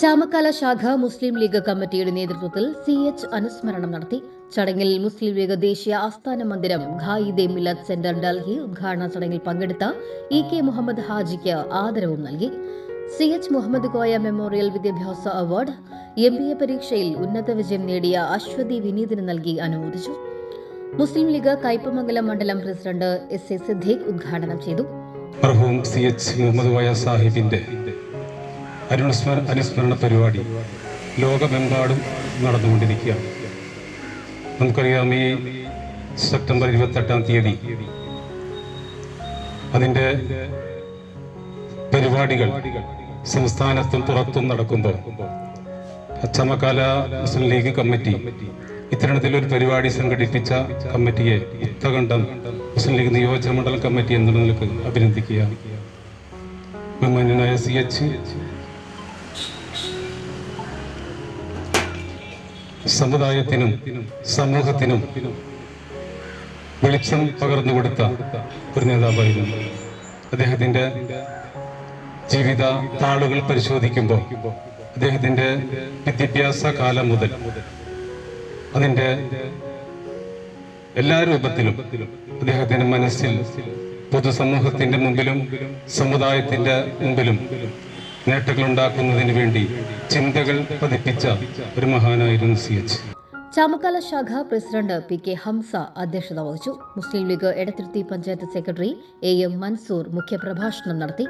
ചാമക്കാല ശാഖ മുസ്ലിം ലീഗ് കമ്മിറ്റിയുടെ നേതൃത്വത്തിൽ സി എച്ച് അനുസ്മരണം നടത്തി. ചടങ്ങിൽ മുസ്ലിം ലീഗ് ദേശീയ ആസ്ഥാന മന്ദിരം ഖായിദെ മിലത് സെന്റർ ഡൽഹി ഉദ്ഘാടന ചടങ്ങിൽ പങ്കെടുത്ത ഇ കെ മുഹമ്മദ് ഹാജിക്ക് ആദരവും നൽകി. C H Muhammad Koya memorial വിദ്യാഭ്യാസ അവാർഡ് എം ബി എ പരീക്ഷയിൽ ഉന്നത വിജയം നേടിയ അശ്വതി വിനീതിന് നൽകി അനുമോദിച്ചു. മുസ്ലിം ലീഗ് കയ്പമംഗലം മണ്ഡലം പ്രസിഡന്റ് എസ് എ സിദ്ദീഖ് ഉദ്ഘാടനം ചെയ്തു. സി എച്ച് മുഹമ്മദ് കോയ സാഹിബിന്റെ അനുസ്മര അനുസ്മരണ പരിപാടി. ലോകമെമ്പാടും നടന്നുകൊണ്ടിരിക്കുകയാണ് നമുക്കറിയാം ഈ സെപ്റ്റംബർ ഇരുപത്തെട്ടാം തീയതി അതിന്റെ പരിപാടികൾ സംസ്ഥാനത്തും പുറത്തും നടക്കുമ്പോൾ അച്ചമകാല മുസ്ലിം ലീഗ് കമ്മിറ്റി ഇത്തരത്തിലൊരു പരിപാടി സംഘടിപ്പിച്ച കമ്മിറ്റിയെ ഉത്തകണ്ഠം മുസ്ലിം ലീഗ് നിയോജക മണ്ഡലം കമ്മിറ്റി എന്നുള്ള നിലയ്ക്ക് അഭിനന്ദിക്കുക ബഹുമാന്യനായ സി എച്ച് സമുദായത്തിനും സമൂഹത്തിനും വെളിച്ചം പകർന്നു കൊടുത്ത ഒരു നേതാവായിരുന്നു. അദ്ദേഹത്തിന്റെ ജീവിത താളുകൾ പരിശോധിക്കുമ്പോൾ അദ്ദേഹത്തിന്റെ വിദ്യാഭ്യാസ കാലം മുതൽ അതിന്റെ എല്ലാ രൂപത്തിലും അദ്ദേഹത്തിന്റെ മനസ്സിൽ പൊതുസമൂഹത്തിന്റെ മുമ്പിലും സമുദായത്തിന്റെ മുമ്പിലും നേട്ടങ്ങൾ ഉണ്ടാക്കുന്നതിന് വേണ്ടി ചിന്തകൾ പതിപ്പിച്ച ഒരു മഹാനായിരുന്നു സി എച്ച്. ചാമക്കാല ശാഖ പ്രസിഡന്റ് പി കെ ഹംസ അധ്യക്ഷത വഹിച്ചു. Muslim league Edathiruthy panchayat secretary A M Mansoor മുഖ്യപ്രഭാഷണം നടത്തി.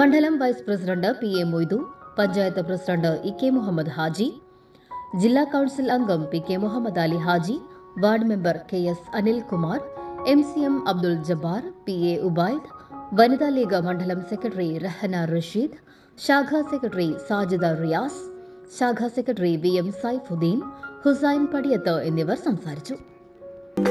മണ്ഡലം vice president P A Moidu panchayat president E K Muhammad Haji ജില്ലാ കൌൺസിൽ അംഗം P K Muhammad Ali Haji ward member K S Anilkumar M C M Abdul Jabbar P A Ubaid വനിതാ league മണ്ഡലം secretary Rahana Rasheed ശാഖാ secretary Sajida Riyas ശാഖാ secretary V M Saifuddin Hussain Padiyath എന്നിവർ സംസാരിച്ചു.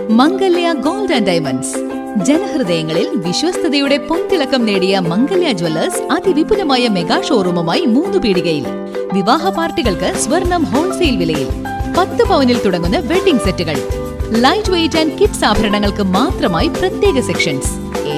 Mangalya gold and diamonds. ജനഹൃദയങ്ങളിൽ വിശ്വസ്തയുടെ പൊൻതിളക്കം നേടിയ Mangalya Jewellers അതിവിപുലമായ mega ഷോറൂമുമായി മൂന്ന് പീടികയിൽ. വിവാഹ പാർട്ടികൾക്ക് സ്വർണം ഹോൾസെയിൽ വിലയിൽ. പത്ത് പവനിൽ തുടങ്ങുന്ന വെഡിംഗ് സെറ്റുകൾ. ലൈറ്റ് വെയിറ്റ് ആൻഡ് കിഡ്സ് ആഭരണങ്ങൾക്ക് മാത്രമായി പ്രത്യേക സെക്ഷൻസ്.